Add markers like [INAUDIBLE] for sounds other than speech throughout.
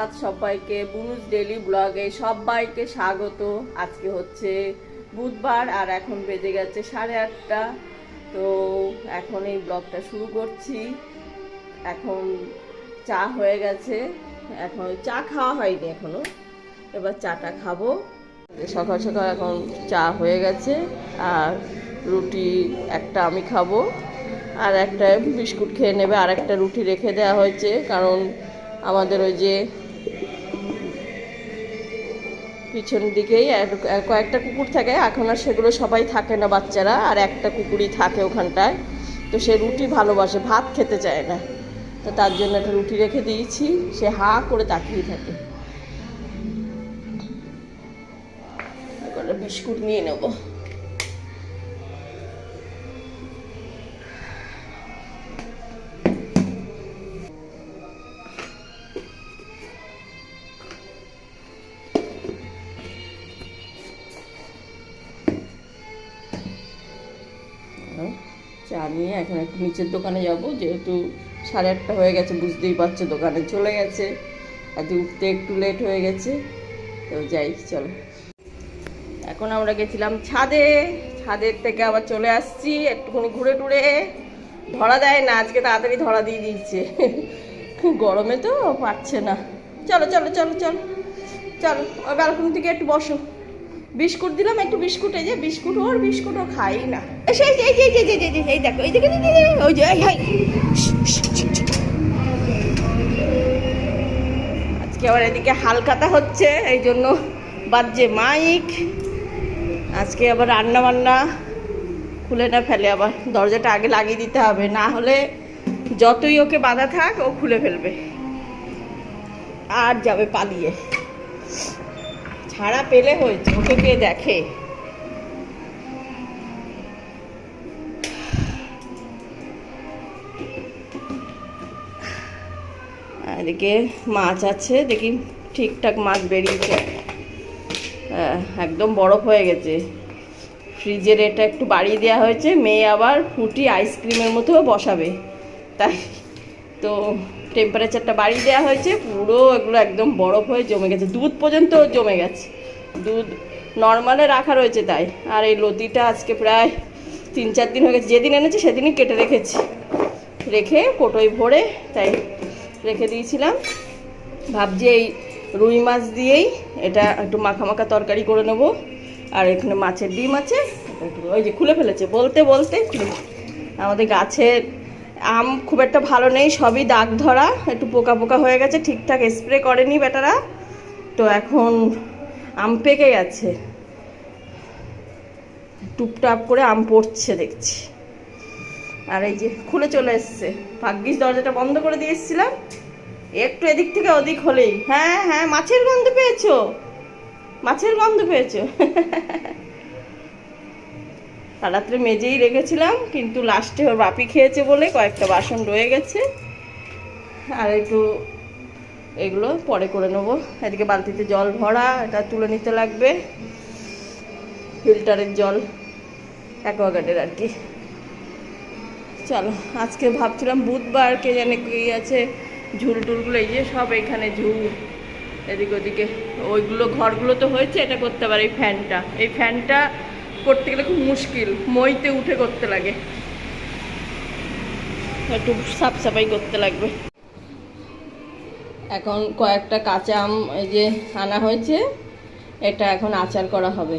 সুপ্রভাত সবাইকে। বুনুস ডেলি ব্লগে সবাইকে স্বাগত। আজকে হচ্ছে বুধবার আর এখন বেজে গেছে সাড়ে আটটা। তো এখন এই ব্লগটা শুরু করছি। এখন চা হয়ে গেছে। এখন চা খাওয়া হয়নি এখনও। এবার চাটা খাব। সকাল সকাল এখন চা হয়ে গেছে আর রুটি একটা আমি খাব। আর একটা বিস্কুট খেয়ে নেবে। আর একটা রুটি রেখে দেওয়া হয়েছে। কারণ আমাদের ওই যে পিছন দিকেই কয়েকটা কুকুর থাকে, এখন আর সেগুলো সবাই থাকে না বাচ্চারা, আর একটা কুকুরই থাকে ওখানটায়। তো সে রুটি ভালোবাসে, ভাত খেতে চায় না। তো তার জন্য একটা রুটি রেখে দিয়েছি, সে হা করে তাকিয়ে থাকে। বিস্কুট নিয়ে নেব। এখন একটু নিচের দোকানে যাব, যেহেতু সাড়ে আটটা হয়ে গেছে, বুঝতেই পারছ দোকানে চলে গেছে। আজকে উঠতে একটু লেট হয়ে গেছে, তো যাই, চলো। এখন আমরা গেছিলাম ছাদে, ছাদের থেকে আবার চলে আসছি, একটুখানি ঘুরে টুরে। ধরা দেয় না, আজকে তাড়াতাড়ি ধরা দিয়ে দিচ্ছে গরমে তো পারছে না। চলো চলো চলো চলো চলো, ওই ব্যালকনি থেকে একটু বসো। বিস্কুট দিলাম একটু বিস্কুট এই যে বিস্কুট ওর বিস্কুট ও খাই না সেই এই যে এই যে এই যে, এই দেখো এই ওই যে। আজকে আবার এদিকে হালকাতা হচ্ছে এই জন্য বাজছে মাইক আজকে আবার রান্না বান্না খুলে না ফেলে আবার দরজাটা আগে লাগিয়ে দিতে হবে না হলে যতই ওকে বাধা থাক ও খুলে ফেলবে আর যাবে পালিয়ে ছাড়া পেলে হয়েছে ওকে কে দেখে। এদিকে মাছ আছে, দেখি ঠিকঠাক মাছ বেরিয়েছে। একদম বরফ হয়ে গেছে। ফ্রিজের এটা একটু বাড়িয়ে দেওয়া হয়েছে, মেয়ে আবার ফুটি আইসক্রিমের মতো বসাবে। তাই তো টেম্পারেচারটা বাড়িয়ে দেওয়া হয়েছে, পুরো এগুলো একদম বরফ হয়ে জমে গেছে। দুধ পর্যন্ত জমে গেছে। দুধ নর্মালে রাখা রয়েছে তাই। আর এই লতিটা আজকে প্রায় তিন চার দিন হয়ে গেছে। যেদিন এনেছি সেদিনই কেটে রেখেছি। রেখে কোটোয় ভরে তাই রেখে দিয়েছিলাম। ভাবছি এই রুই মাছ দিয়েই এটা একটু মাখা মাখা তরকারি করে নেব। আর এখানে মাছের ডিম আছে। ওই যে খুলে ফেলেছে। বলতে বলতে খুলে আমাদের গাছের আম খুব একটা ভালো নেই, সবই দাগ ধরা, একটু পোকা পোকা হয়ে গেছে, ঠিকঠাক স্প্রে করেনি বেটারা। তো এখন আম পেকে গেছে। টুপটাপ করে আম পড়ছে দেখছি। আর এই যে খুলে চলে এসছে। ভাগ্যিস দরজাটা বন্ধ করে দিয়ে এসেছিলাম। একটু এদিক থেকে ওদিক হলেই। হ্যাঁ হ্যাঁ মাছের গন্ধ পেয়েছ? মাছের গন্ধ পেয়েছ? [LAUGHS] রাত্রে মেজেই রেখেছিলাম, কিন্তু লাস্টে ওর বাপি খেয়েছে বলে কয়েকটা বাসন রয়ে গেছে। আর একটু এগুলো পরে করে নেব। এদিকে বালতিতে জল ভরা, এটা তুলে নিতে লাগবে। ফিল্টারের জল, অ্যাকোয়াগার্ডের আর কি। চলো, আজকে ভাবছিলাম বুধবার কে জানে কি আছে, ঝুল টুলগুলো এই যে সব এখানে ঝুল। এদিক ওদিকে, ওইগুলো ঘরগুলো তো হয়েছে, এটা করতে পারে এই ফ্যানটা। এই ফ্যানটা করতে গেলে খুব মুশকিল। মইতে উঠে করতে লাগে। একটু সাফ সাফাই করতে লাগবে। এখন কয়েকটা কাঁচা আম এই যে আনা হয়েছে, এটা এখন আচার করা হবে।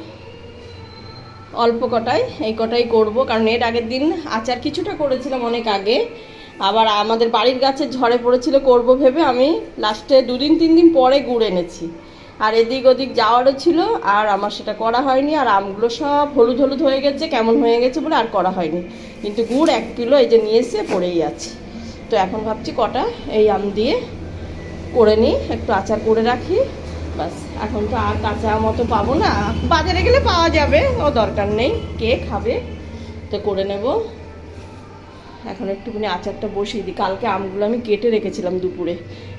অল্প কটাই, এই কটাই করব, কারণ এর আগের দিন আচার কিছুটা করেছিলাম অনেক আগে। আবার আমাদের বাড়ির গাছে ঝড়ে পড়েছিল, করব ভেবে আমি লাস্টে দুদিন, তিন দিন পরে গুড় এনেছি। আর এদিক ওদিক যাওয়ারও ছিল, আর আমার সেটা করা হয়নি, আর আমগুলো সব হলুদ হলুদ হয়ে গেছে, কেমন হয়ে গেছে বলে আর করা হয়নি। কিন্তু গুড় এক কিলো এই যে নিয়ে এসে পড়েই আছে। তো এখন ভাবছি কটা এই আম দিয়ে করে নিই, একটু আচার করে রাখি বাস এখন তো আর কাঁচা মতো পাবো না। বাজারে গেলে পাওয়া যাবে, ও দরকার নেই, কে খাবে, তো করে নেব। এখন একটুখানি আচারটা বসিয়ে দিই। কালকে আমগুলো আমি কেটে রেখেছিলাম দুপুরে।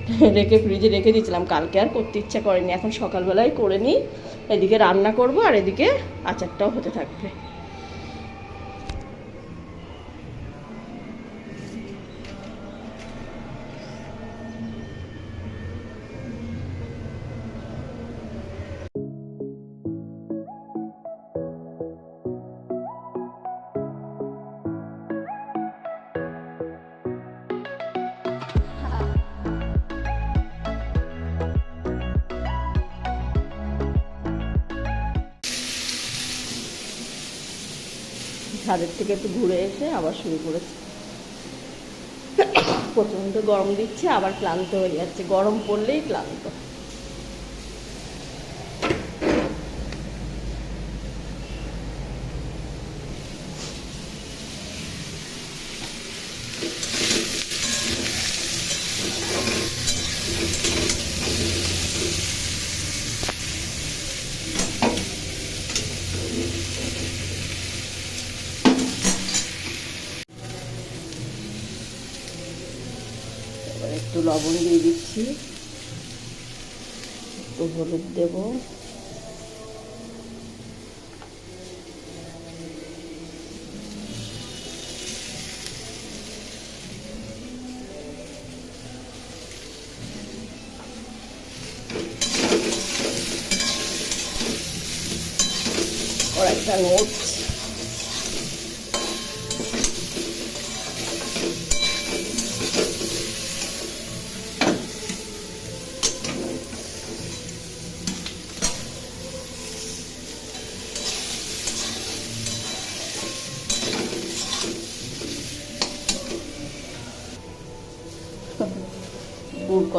[LAUGHS] রেখে ফ্রিজে রেখে দিয়েছিলাম। কালকে আর করতে ইচ্ছা করেনি। এখন সকালবেলায় করে নিই। এদিকে রান্না করব আর এদিকে আচারটাও হতে থাকবে। ছাদের থেকে একটু ঘুরে এসে আবার শুরু করেছি। প্রচণ্ড গরম দিচ্ছে, আবার ক্লান্ত হয়ে যাচ্ছে। গরম পড়লেই ক্লান্ত এবার একটু লবণ দিয়ে দিচ্ছি একটু হলুদ দেব।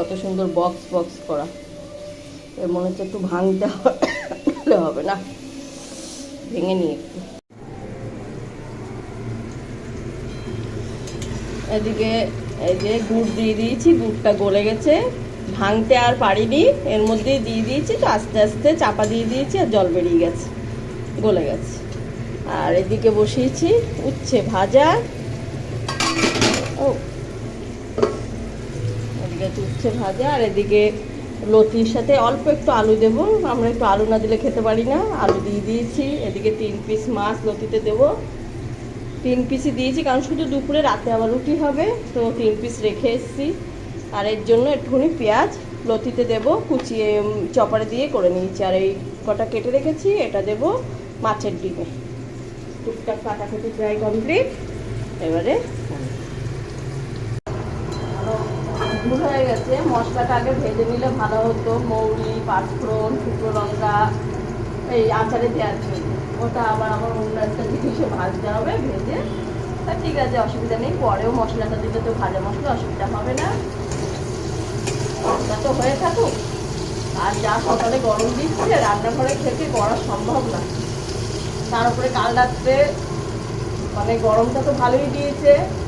কত সুন্দর বক্স বক্স করা। এর মনে হচ্ছে একটু ভাঙতে হলে হবে না। ভেঙে নিই একটু। এদিকে এই যে গুড় দিয়ে দিয়েছি, গুড়টা গলে গেছে। ভাঙতে আর পারিনি, এর মধ্যেই দিয়ে দিয়েছি, তো আস্তে আস্তে চাপা দিয়ে দিয়েছি আর জল বেরিয়ে গেছে, গলে গেছে। আর এদিকে বসিয়েছি, উচ্ছে ভাজা। ও। উচ্ছে ভাজা, আর এদিকে লতির সাথে অল্প একটু আলু দেবো। আমরা একটু আলু না দিলে খেতে পারি না। আলু দিয়ে দিয়েছি। এদিকে তিন পিস মাছ লতিতে দেবো। তিন পিসই দিয়েছি, কারণ শুধু দুপুরে, রাতে আবার রুটি হবে। তো তিন পিস রেখে এসেছি। আর এর জন্য একটুখানি পেঁয়াজ লতিতে দেবো। কুচিয়ে চপারে দিয়ে করে নিয়েছি। আর এই কটা কেটে রেখেছি, এটা দেবো মাছের ডিমে। টুকটাক কাটাকুটি প্রায় কমপ্লিট এবারে ভুল হয়ে গেছে। মশলাটা আগে ভেজে নিলে ভালো হতো। মৌরি, পাঁচফোড়ন, শুকনো লঙ্কা, এই আচারে দেওয়ার জন্য। ওটা আবার আমার অন্য একটা জিনিসে ভাজতে হবে, ভেজে। তা ঠিক আছে, অসুবিধা নেই। পরেও মশলাটা দিলে তো ভাজা মশলা, অসুবিধা হবে না। ওটা তো হয়ে থাকুক। আর যা সকালে গরম দিচ্ছে, রান্নাঘরে খেতে করা সম্ভব না। তার উপরে কাল রাত্রে মানে গরমটা তো ভালোই দিয়েছে।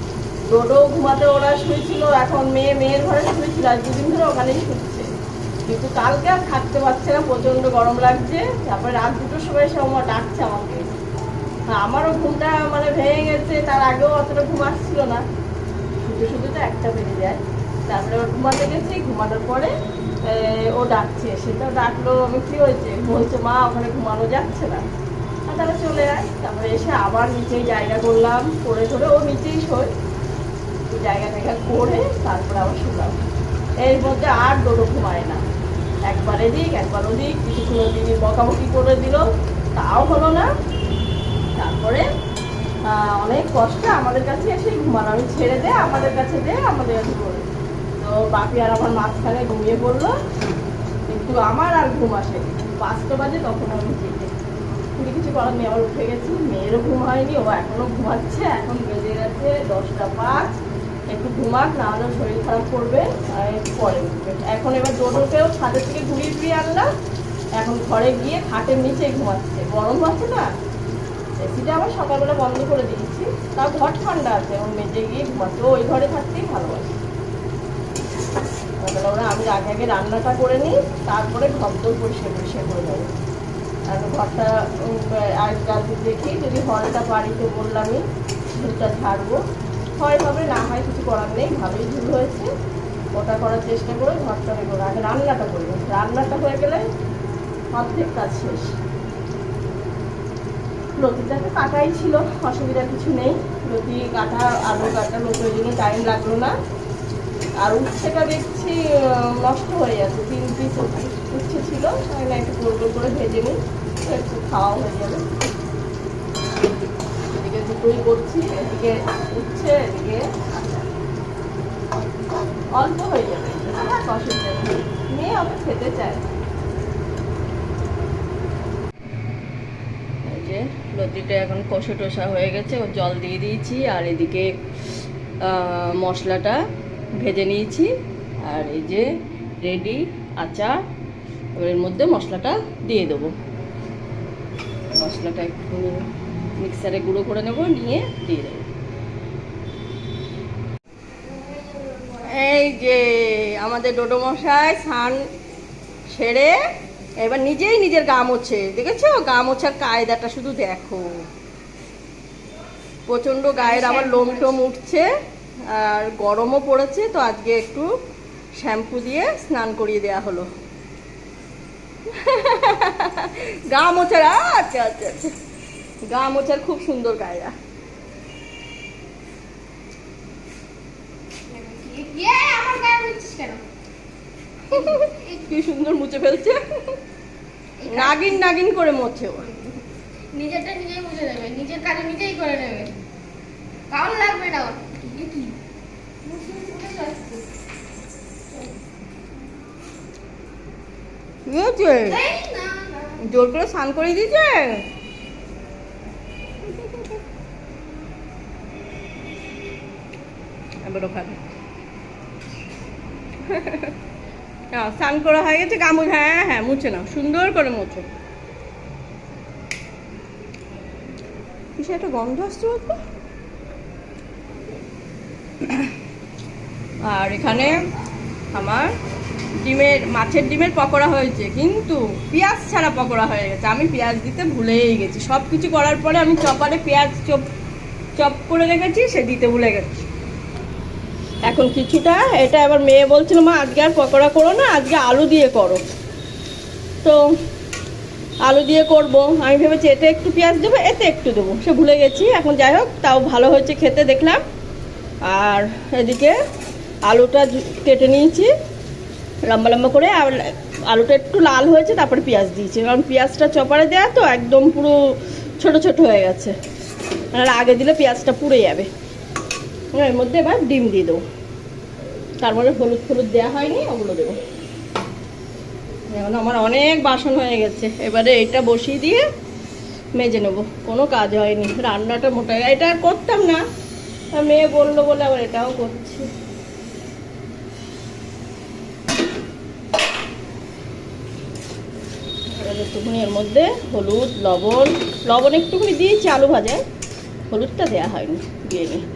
ডোডো ঘুমাতে ওরা শুয়েছিল, এখন মেয়ে মেয়ের ঘরে শুয়েছিল, আর দুদিন ধরে ওখানেই শুচ্ছে। কিন্তু কালকে আর থাকতে পারছে না, প্রচণ্ড গরম লাগছে, তারপরে রাত দুটোর সময় সে আমার ডাকছে আমাকে। আমারও ঘুমটা মানে ভেঙে গেছে, তার আগেও অতটা ঘুম আসছিল না। শুধু শুধু তো একটা বেড়ে যায়। তারপরে ওর ঘুমাতে গেছি, ঘুমানোর পরে ও ডাকছে সেটাও ডাকলো, আমি কি হয়েছে? বলছে, মা, ওখানে ঘুমানো যাচ্ছে না। আর তাহলে চলে যায় তারপরে এসে আবার নিচেই জায়গা করলাম, করে ধরে ও নিচেই শোয়। একটু জায়গা টায়গা করে তারপরে আবার শুলাম এর মধ্যে আর ডোডো ঘুমায় না। একবার এদিক, একবার ওদিক, কিছুক্ষণ ওদিকে বকাবকি করে দিল, তাও হলো না। তারপরে অনেক কষ্টে আমাদের কাছে এসে ঘুমানো আমি ছেড়ে দে, আমাদের কাছে দে, আমাদের কাছে করে তো বাপি আর আমার মাঝখানে ঘুমিয়ে পড়ল। কিন্তু আমার আর ঘুম আসে পাঁচটা বাজে তখন আমি জেগে কিন্তু কিছু করার নেই আবার উঠে গেছি। মেয়েরও ঘুম হয়নি, ও এখনও ঘুমাচ্ছে, এখন বেজে গেছে দশটা পাঁচ। একটু ঘুমাক না হলে শরীর খারাপ করবে, আর পরে এখন এবার ডোডোকেও ছাদের থেকে ঘুরিয়ে ফিরিয়ে আনলাম এখন ঘরে গিয়ে খাটের নিচে ঘুমাচ্ছে। গরম আছে না? এসিটা আবার সকালবেলা বন্ধ করে দিয়েছি। তাও ঘর ঠান্ডা আছে, এখন মেজে গিয়ে ঘুমাচ্ছে। ওই ঘরে থাকতেই ভালোবাসে। সকালবেলা ওরা আমি আগে আগে রান্নাটা করে নিই, তারপরে ঘর দোর পরিষ্কার পরিষ্কার করে দেবো আর ঘরটা কালকে দেখি, যদি হলটা বাড়িতে বললামই ঝুলটা ছাড়বো হয় হবে না হয় কিছু করার নেই, ভালোই ঝুল হয়েছে। ওটা করার চেষ্টা করে ঘরটা বেরোবো আগে রান্নাটা করব। রান্নাটা হয়ে গেলে অর্ধেক কাজ শেষ। লতিটা তো কাটাই ছিল, অসুবিধা কিছু নেই। লতি কাটা আলু কাটা ওই জন্য টাইম লাগল না। আর উচ্ছেটা দেখছি নষ্ট হয়ে যাচ্ছে। তিন পিস উচ্ছে ছিল তাহলে একটু গোল গোল করে ভেজে নিই। একটু খাওয়া হয়ে যাবে। করছি, এদিকে উচ্ছে এদিকে অল্প হয়ে যাবে। হ্যাঁ অসুবিধা নেই মেয়ে অত খেতে যে লতিটা এখন কষে টষা হয়ে গেছে ও জল দিয়ে দিয়েছি, আর এদিকে মশলাটা ভেজে নিয়েছি। আর এই যে রেডি আচার এর মধ্যে মশলাটা দিয়ে দেবো। মশলাটা একটু মিক্সারে গুঁড়ো করে নেব নিয়ে দিয়ে দেবো। এই যে আমাদের ডোডো মশাই স্নান সেরে এবার নিজেই নিজের গা মোছে দেখেছ? গা মোছার কায়দাটা শুধু দেখো। প্রচণ্ড গায়ের আমার লোম টোম উঠছে আর গরমও পড়েছে তো আজকে একটু শ্যাম্পু দিয়ে স্নান করিয়ে দেওয়া হলো। [LAUGHS] গা মোছার আচ্ছা আচ্ছা আচ্ছা। গা মোছার খুব সুন্দর কায়দা? কি সুন্দর মুছে ফেলছে। নাগিন নাগিন করে মোছে ও। নিজেরটা নিজেই মুছে নেবে নিজের কাজ নিজেই করে নেবে। কাউন লাগবে না। জোর করে স্নান করে দিয়েছে? এবার ওখানে। [LAUGHS] হ্যাঁ, স্নান করা হয়ে গেছে গা মুছে হ্যাঁ হ্যাঁ মুছে নাও সুন্দর করে মুছো। কিসে একটা গন্ধ আসছে [COUGHS] আর এখানে আমার ডিমের মাছের ডিমের পকোড়া হয়েছে কিন্তু পেঁয়াজ ছাড়া পকোড়া হয়ে গেছে। আমি পেঁয়াজ দিতে ভুলেই গেছি। সব কিছু করার পরে আমি চপারে পেঁয়াজ চপ চপ করে রেখেছি সে দিতে ভুলে গেছি। এখন কিছুটা, এটা এবার মেয়ে বলছিল, মা, আজকে আর পকোড়া করো না, আজকে আলু দিয়ে করো। তো আলু দিয়ে করব। আমি ভেবেছি, এতে একটু পেঁয়াজ দেবো, এতে একটু দেবো। সে ভুলে গেছি, এখন যাই হোক, তাও ভালো হয়েছে খেতে, দেখলাম। আর এদিকে আলুটা কেটে নিয়েছি, লম্বা লম্বা করে, আর আলুটা একটু লাল হয়েছে, তারপরে পেঁয়াজ দিয়েছি। কারণ পেঁয়াজটা চপারে দেওয়া তো একদম পুরো ছোট ছোট হয়ে গেছে। আর আগে দিলে পেঁয়াজটা পুড়ে যাবে। এর মধ্যে এবার ডিম দিয়ে দেবো। তারপরে হলুদ হলুদ দেওয়া হয়নি, ওগুলো দেবো। এখন আমার অনেক বাসন হয়ে গেছে। এবারে এটা বসিয়ে দিয়ে মেজে নেব। কোনো কাজ হয়নি। রান্নাটা মোটা। এটা করতাম না। মেয়ে বলল বলে আবার এটাও করছি। একটুখানি এর মধ্যে হলুদ, লবণ। লবণ একটুখানি দিয়েছি, আলু ভাজায়। হলুদটা দেওয়া হয়নি, দিয়ে নিই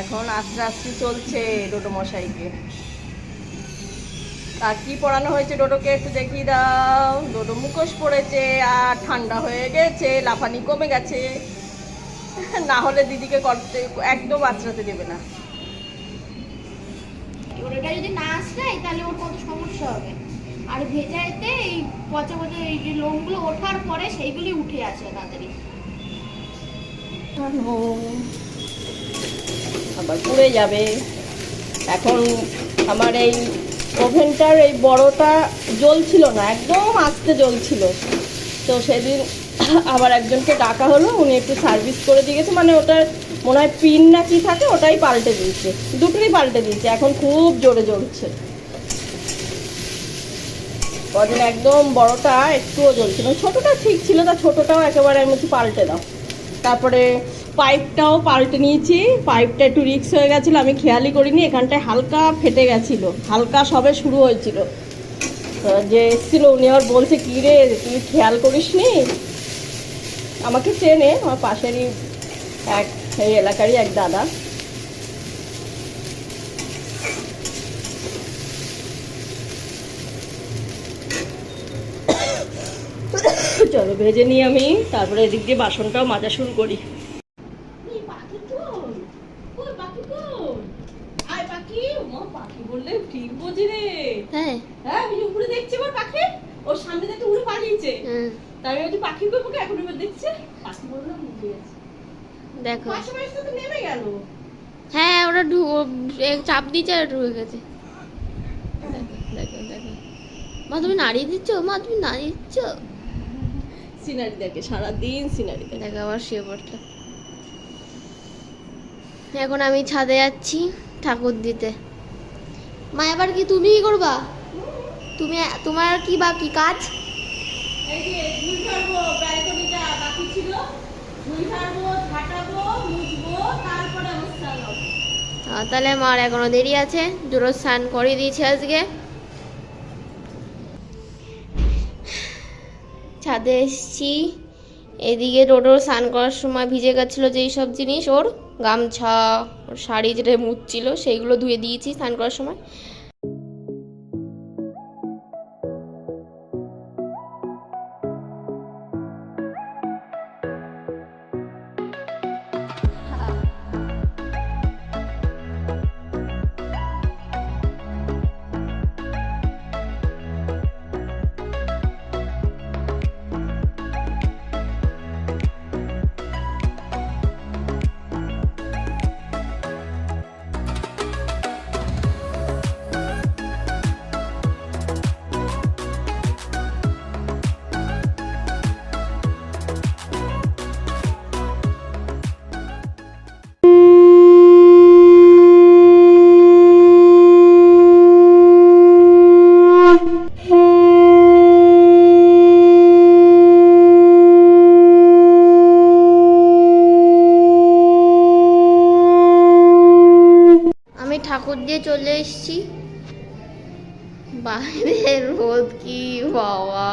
এখন আস্তে আস্তে চলছে ডোডো মশাইকে। আর কি পড়ানো হয়েছে ডোডোকে একটু দেখিয়ে দাও। ডোডো মুখোশ পড়েছে আর ঠান্ডা হয়ে গেছে লাফানি কমে গেছে। না হলে দিদিকে করতে একদম আঁচড়াতে দেবে না। ওর যদি না আসলাই তাহলে ওর কত সমস্যা হবে। আর ভেজাইতে এই পচা পচা এই যে লোমগুলো ওঠার পরে সেইগুলি উঠে আসে তাড়াতাড়ি। আবার পুড়ে যাবে। এখন আমার এই ওভেনটার এই বড়টা জ্বলছিল না, একদম আস্তে জ্বলছিল তো সেদিন আবার একজনকে ডাকা হলো, উনি একটু সার্ভিস করে দিয়ে গেছে। মানে ওটার মনে হয় পিন না কি থাকে, ওটাই পাল্টে দিয়েছে। দুটোই পাল্টে দিয়েছে, এখন খুব জোরে জ্বলছে। কদিন একদম বড়টা একটুও জ্বলছিল ছোটটা ঠিক ছিল, তা ছোটটাও একেবারে আমি বলছি পাল্টে দাও। তারপরে পাইপটাও পাল্টে নিয়েছি, পাইপটা একটু রিক্স হয়ে গেছিল, আমি খেয়ালই করিনি, এখানটায় হালকা ফেটে গেছিল, হালকা সবে শুরু হয়েছিল। তো যে এসেছিল উনি আবার বলছে, কী রে, তুই খেয়াল করিসনি? আমাকে চেনে, আমার পাশেরই এক, এই এলাকারই এক দাদা। চলো, ভেজে নিই আমি, তারপরে এদিক দিয়ে বাসনটাও মাজা শুরু করি পাখি কই কই পাখি কই আয় পাখি মা পাখি বললে ঠিক বোঝে রে হ্যাঁ হ্যাঁ আমি উপরে দেখছি এবার পাখি ওর সামনে দেখতে উড়ে পালিয়েছে তাই আমি বলছি পাখি কই পাখি এখন এবার দেখছে পাখি বললাম উঠে গেছে দেখো। হ্যাঁ ওরা চাপ দিচ্ছে আর ঢুকে গেছে। দেখো দেখো মা তুমি নাড়িয়ে দিচ্ছ? মা তুমি নাড়িয়ে দিচ্ছ? সিনারি দেখে সারাদিন সিনারি দেখে দেখো আবার শুয়ে পড়ল। এখন আমি ছাদে যাচ্ছি ঠাকুর দিতে। মা এবার কি তুমিই করবা? তুমি তোমার কি বাকি কাজ? এই যে ঝুল ছাড়বো আর তাহলে মার এখনও দেরি আছে। দুটো স্নান করে দিয়েছে আজকে। ছাদে এসছি। এদিকে টোটো স্নান করার সময় ভিজে গেছিল যেই সব জিনিস, ওর গামছা, ওর শাড়ি যেটা মুচ্ছিল সেইগুলো ধুয়ে দিয়েছি স্নান করার সময়। দিয়ে চলে এসেছি। বাইরে রোদ কি বাবা।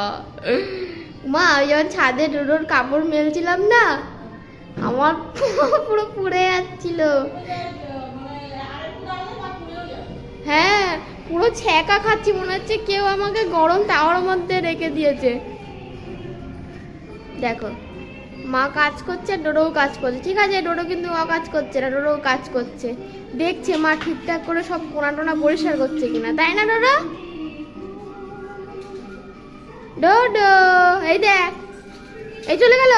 মা যখন ছাদে ডোডোর কাপড় মেলছিলাম না, আমার পুরো পুড়ে যাচ্ছিল। হ্যাঁ পুরো ছ্যাঁকা খাচ্ছি, মনে হচ্ছে কেউ আমাকে গরম তাওয়ার মধ্যে রেখে দিয়েছে। দেখো মা কাজ করছে, ডোডোও কাজ করছে। ঠিক আছে, ডোডো কিন্তু মা কাজ করছে না, ডোডোও কাজ করছে। দেখছে মা ঠিকঠাক করে সব কোনা টোনা পরিষ্কার করছে কিনা, তাই না ডোডো? ডোডো, এই দেখ, এই চলে গেল।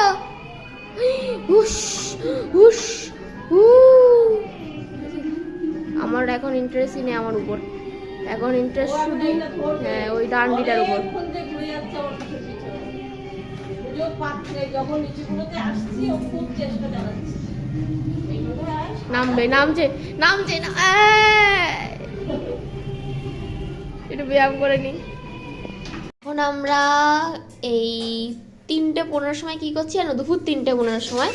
আমার এখন ইন্টারেস্টই নেই আমার উপর। এখন ইন্টারেস্ট শুধু হ্যাঁ ওই ডান্ডিটার উপর। যখন নিচুগুলোতে আসছি, ও খুব চেষ্টা চালাচ্ছে। নামবে নামছে নামছে না একটু ব্যায়াম করে নি। এখন আমরা এই তিনটে পনেরোর সময় কি করছি জানো? দুপুর তিনটে পনেরোর সময়।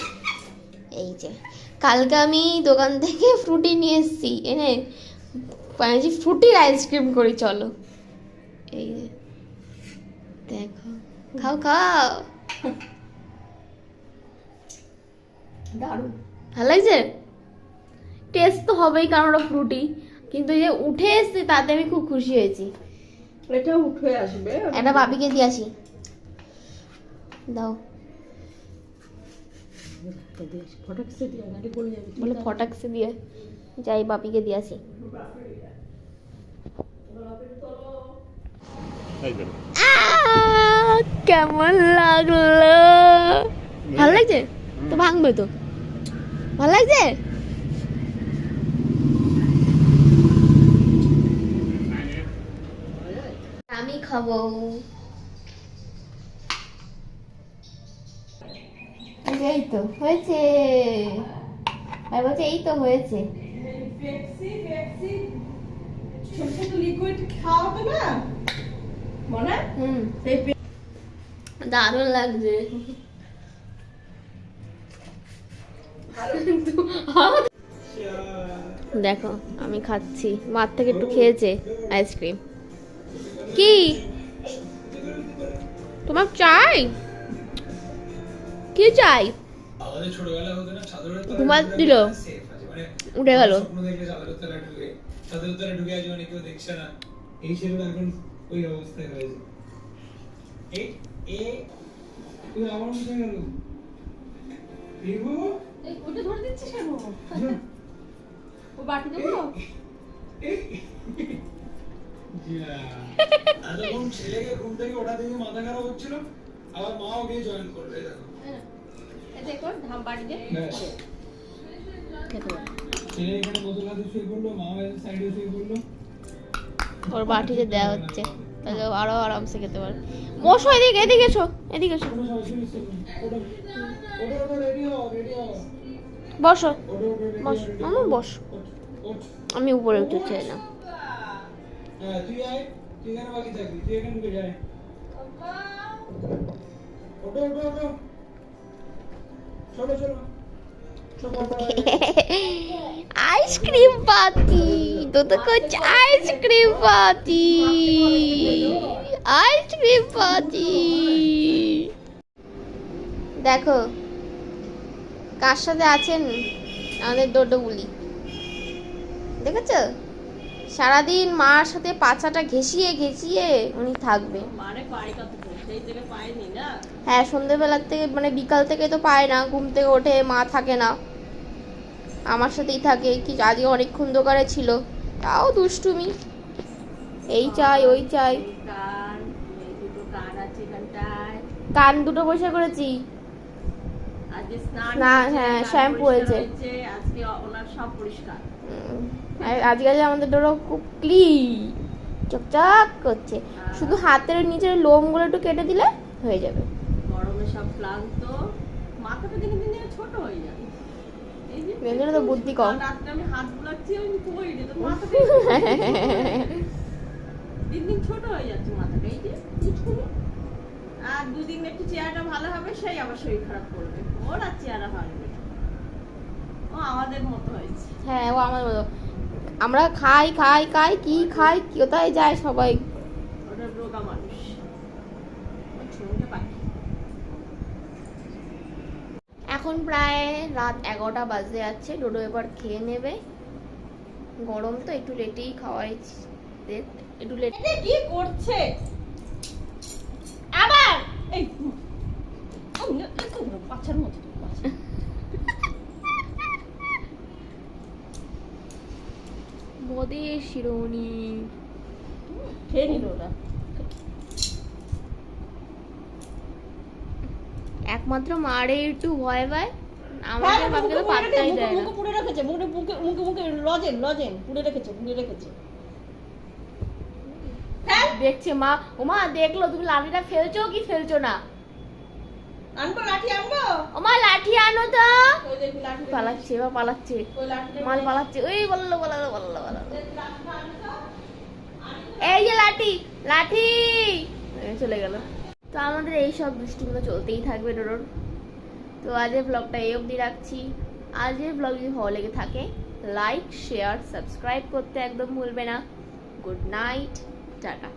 এই যে কালকে আমি দোকান থেকে ফ্রুটি নিয়ে এসেছি এনে বলছি ফ্রুটির আইসক্রিম করি চলো। এই যে দেখো খাও খাও। [LAUGHS] দারুণ। ভালো লাগছে? টেস্ট তো হবেই কারণ ওটা ফ্রুটি কিন্তু যে উঠে এসছে তাতে আমি খুব খুশি হয়েছি। এটা উঠে আসবে। একটা বাপিকে দিয়ে আসি। দাও। বলে ফটাকসে দিয়ে যাই বাপিকে দিয়ে আসি। কেমন লাগল? ভালো লাগছে? তো ভাঙবে তো। ভালো লাগছে? আমি খাব। এই তো হয়েছে। আর বলছে এই তো হয়েছে। ছোট ছোট লিকুইড না? মনে? হুম। সেই দারুণ লাগছে দেখো আমি খাচ্ছি। মার থেকে একটু খেয়েছে আইসক্রিম কি? তোমার চাই? কি চাই? ঘুমা দিল। উঠে গেল। এই ছেলেটা এখন ওই অবস্থায় হয়েছে এ তুই আমার মতো গেল? বিভু ওটা ধরে দিচ্ছিস কেন? ও বাটি দেবো? যা। ছেলেকে ঘুম থেকে থেকে মাথা খারাপ হচ্ছিল আবার মাও গিয়ে জয়েন করবে দেখো। ধাম ব্যাস। খেতে পারো। ছেলে এখানে বোতল হাতে শুয়ে পড়ল মা সাইডে শুয়ে পড়ল। ওর বাটিতে দেওয়া হচ্ছে। তাহলে ও আরও আরামসে খেতে পারে। বসো এদিকে এদিকে এসো এদিকে এসো। বসো, বস, মামা, বস। আমি উপরে উঠে চাই না চলো চলো আইসক্রিম পাতি দুটো করছে আইসক্রিম পাতি আইসক্রিম পাতি দেখো কার সাথে আছেন? আমাদের ডোডো বুলি। দেখেছ? সারাদিন মার সাথে পাছাটা ঘেঁষিয়ে ঘেঁষিয়ে উনি থাকবে। হ্যাঁ সন্ধেবেলার থেকে মানে বিকাল থেকে তো পায় না ঘুম থেকে ওঠে মা থাকে না। আমার সাথেই থাকে কি আজকে অনেকক্ষণ দোকানে ছিল তাও দুষ্টুমি। এই চাই ওই চাই। কান দুটো পয়সা করেছি। স্নান হ্যাঁ, শ্যাম্পু হয়েছে। আজকে ওনার সব পরিষ্কার। আজকাল আমাদের খুব ক্লিন চকচক করছে। শুধু হাতের নিচের লোমগুলো একটু কেটে দিলে হয়ে যাবে। গরমে সব ক্লান্ত। মাথাটা দিনে দিনে ছোট হয়ে যায় এই তো বুদ্ধি কম। দিন দিন ছোট হয়ে যাচ্ছে মাথাটা এই যে আর দুদিন একটু চেহারাটা ভালো হবে সেই আবার শরীর খারাপ করবে। ওর আর চেহারা ভালো ও আমাদের মতো হয়েছে। হ্যাঁ ও আমার মতো। আমরা খাই খাই খাই কি খাই কোথায় যায় সবাই। ওটা রোগা মানুষ ও ছোটটা পাখি এখন প্রায় রাত এগারোটা বাজে যাচ্ছে ডোডো এবার খেয়ে নেবে। গরম তো একটু লেটেই খাওয়াই একটু লেট কি করছে? আবার! এই বাচ্চার মতো। মদের শিরোনি খেয়ে নিল ওরা। একমাত্র মারে একটু ভয় পায়। আমাদের বাপকে তো পাত্তাই দেয় না। মুখে পুড়ে রেখেছে মুখে মুখে মুখে মুখে লজেন লজেন পুড়ে রেখেছে পুড়ে রেখেছে। দেখছে মা ওমা দেখল তুমি লাঠিটা ফেলছো কি ফেলছো না? আনব লাঠি আনব। ওমা লাঠি আনো তো। পালাচ্ছে বা পালাচ্ছে। মাল পালাচ্ছে ওই বলল বলল বলল বলল। এই যে লাঠি লাঠি। চলে গেল। তো আমাদের এই সব দুষ্টুগুলো চলতেই থাকবে ডোরোর তো আজের ব্লগটা এই অবধি রাখছি। আজের ব্লগ যদি ভালো লেগে থাকে লাইক শেয়ার সাবস্ক্রাইব করতে একদম ভুলবে না। Good night tata.